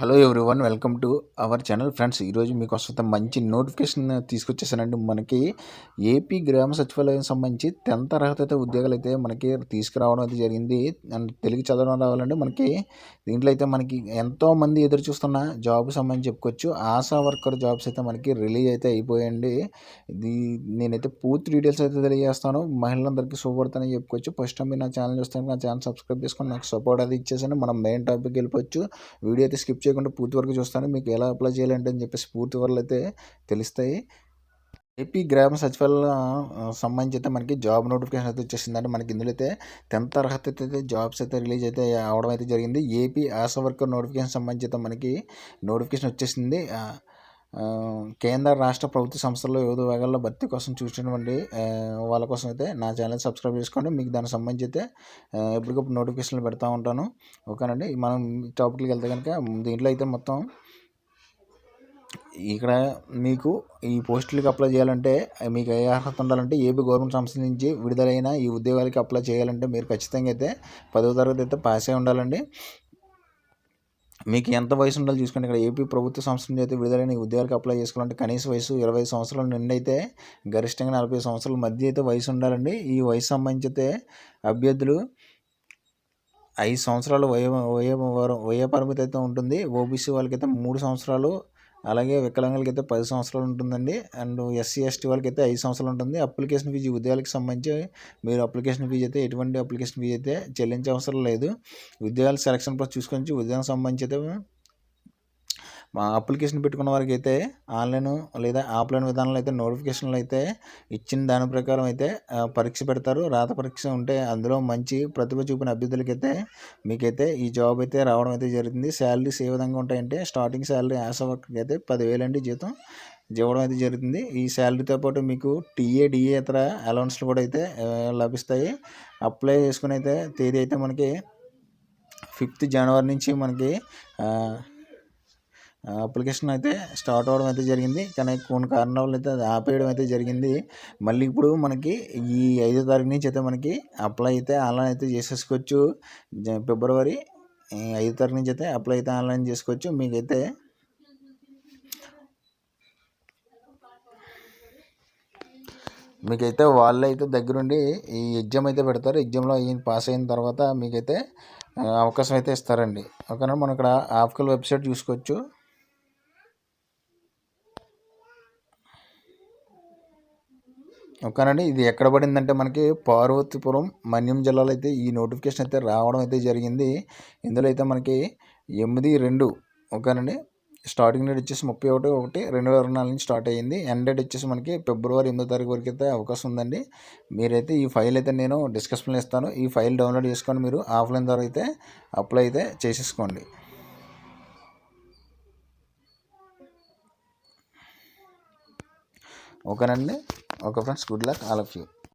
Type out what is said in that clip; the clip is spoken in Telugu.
Hello one welcome to our channel. Friends ఈరోజు మీకు వస్తున్న మంచి నోటిఫికేషన్ తీసుకొచ్చేసానండి. మనకి ఏపీ గ్రామ సచివాలయం సంబంధించి టెన్త్ అర్హత అయితే ఉద్యోగాలు అయితే మనకి తీసుకురావడం అయితే జరిగింది. అండ్ తెలుగు చదవడం రావాలంటే మనకి. దీంట్లో అయితే మనకి ఎంతోమంది ఎదురు చూస్తున్న జాబ్ సంబంధించి చెప్పుకోవచ్చు. ఆశా వర్కర్ జాబ్స్ అయితే మనకి రిలీజ్ అయితే అయిపోయాయండి. ఇది నేనైతే పూర్తి డీటెయిల్స్ అయితే తెలియజేస్తాను. మహిళలందరికీ శుభపడుతుందని చెప్పుకోవచ్చు. ఫస్ట్ టైం మీరు నా ఛానల్ చూస్తాను నా ఛానల్ సబ్స్క్రైబ్ చేసుకొని నాకు సపోర్ట్ అది ఇచ్చేసాను మనం మెయిన్ టాపిక్ వెళ్ళిపోవచ్చు. వీడియో అయితే స్కిప్ చేయకుండా పూర్తి వరకు చూస్తాను. మీకు ఎలా అప్లై చేయాలంటే అని చెప్పేసి పూర్తి వరకు అయితే తెలుస్తాయి. ఏపీ గ్రామ సచివాలయం సంబంధించి అయితే మనకి జాబ్ నోటిఫికేషన్ అయితే వచ్చేసిందంటే మనకి ఇందులో అయితే టెన్త్ అర్హత అయితే జాబ్స్ అయితే రిలీజ్ అయితే అవడం అయితే జరిగింది. ఏపీ ఆశా వర్కర్ నోటిఫికేషన్ సంబంధించి అయితే మనకి నోటిఫికేషన్ వచ్చేసింది. కేంద్ర రాష్ట్ర ప్రభుత్వ సంస్థల్లో వివిధ వేగాల్లో భర్తీ కోసం చూసినటువంటి వాళ్ళ కోసం అయితే నా ఛానల్ సబ్స్క్రైబ్ చేసుకోండి. మీకు దానికి సంబంధించి అయితే ఎప్పటికప్పుడు నోటిఫికేషన్లు పెడతా ఉంటాను. ఓకేనండి? మనం టాపిక్కి వెళ్తే కనుక దీంట్లో అయితే మొత్తం ఇక్కడ మీకు ఈ పోస్టులకి అప్లై చేయాలంటే మీకు ఏ అర్హత ఉండాలంటే ఏపీ గవర్నమెంట్ సంస్థ నుంచి విడుదలైన ఈ ఉద్యోగాలకి అప్లై చేయాలంటే మీరు ఖచ్చితంగా అయితే పదో తరగతి అయితే పాస్ అయి ఉండాలండి. మీకు ఎంత వయసు ఉండాలో చూసుకోండి. ఇక్కడ ఏపీ ప్రభుత్వ సంస్థ నుంచి అయితే విడుదలైన ఉద్యోగాలకు అప్లై చేసుకోవాలంటే కనీస వయసు ఇరవై సంవత్సరాల నుండి అయితే గరిష్టంగా నలభై సంవత్సరాల మధ్య అయితే వయసు ఉండాలండి. ఈ వయసు సంబంధించితే అభ్యర్థులు ఐదు సంవత్సరాలు వయ వయ వయ పరిమితి అయితే ఉంటుంది. ఓబీసీ వాళ్ళకైతే మూడు సంవత్సరాలు అలాగే వికలాంగులకి అయితే పది సంవత్సరాలు ఉంటుందండి. అండ్ ఎస్సీ ఎస్టీ వాళ్ళకి అయితే ఐదు సంవత్సరాలు ఉంటుంది. అప్లికేషన్ ఫీజు ఉద్యోగాలకు సంబంధించి మీరు అప్లికేషన్ ఫీజు అయితే ఎటువంటి అప్లికేషన్ ఫీజు అయితే చెల్లించే అవసరం లేదు. ఉద్యోగాల సెలక్షన్ ప్రాసెస్ చూసుకొని ఉద్యోగం సంబంధించి అయితే మా అప్లికేషన్ పెట్టుకున్న వారికి అయితే ఆన్లైన్ లేదా ఆఫ్లైన్ విధానంలో అయితే నోటిఫికేషన్లు అయితే ఇచ్చిన దాని ప్రకారం అయితే పరీక్ష పెడతారు. రాత పరీక్ష ఉంటే అందులో మంచి ప్రతిభ చూపిన అభ్యర్థులకైతే మీకైతే ఈ జాబ్ అయితే రావడం అయితే జరుగుతుంది. శాలరీస్ ఏ విధంగా ఉంటాయంటే స్టార్టింగ్ శాలరీ యాస వర్క్కి అయితే పదివేలు అండి జీతం. ఇవ్వడం అయితే జరుగుతుంది. ఈ శాలరీతో పాటు మీకు టీఏ డిఏ ఇతర అలౌన్స్లు కూడా అయితే లభిస్తాయి. అప్లై చేసుకుని అయితే తేదీ అయితే మనకి ఫిఫ్త్ జనవరి నుంచి మనకి అప్లికేషన్ అయితే స్టార్ట్ అవ్వడం అయితే జరిగింది. కానీ కొన్ని కారణాల వల్ల అయితే అది ఆపేయడం అయితే జరిగింది. మళ్ళీ ఇప్పుడు మనకి ఈ ఐదో తారీఖు నుంచి అయితే మనకి అప్లై అయితే ఆన్లైన్ అయితే చేసేసుకోవచ్చు. ఫిబ్రవరి ఐదో తారీఖు నుంచి అయితే అప్లై అయితే ఆన్లైన్ చేసుకోవచ్చు. మీకైతే మీకైతే వాళ్ళు అయితే దగ్గరుండి ఈ ఎగ్జామ్ అయితే పెడతారు. ఎగ్జామ్లో పాస్ అయిన తర్వాత మీకైతే అవకాశం అయితే ఇస్తారండి. ఓకేనా? మనం ఇక్కడ ఆఫ్కల్ వెబ్సైట్ చూసుకోవచ్చు. ఓకేనండి ఇది ఎక్కడ పడిందంటే మనకి పార్వతీపురం మన్యం జిల్లాలో అయితే ఈ నోటిఫికేషన్ అయితే రావడం అయితే జరిగింది. ఇందులో అయితే మనకి ఎనిమిది రెండు ఓకేనండి స్టార్టింగ్ డేట్ వచ్చేసి ముప్పై ఒకటి ఒకటి రెండు వేల ఇరవై నాలుగు నుంచి స్టార్ట్ అయ్యింది. ఎండ్ డేట్ వచ్చేసి మనకి ఫిబ్రవరి ఎనిమిదో తారీఖు వరకు అయితే అవకాశం ఉందండి. మీరైతే ఈ ఫైల్ అయితే నేను డిస్కషన్లో ఇస్తాను ఈ ఫైల్ డౌన్లోడ్ చేసుకొని మీరు. ఆఫ్లైన్ ద్వారా అయితే అప్లై అయితే చేసేసుకోండి. ఓకేనండి okay friends good luck all of you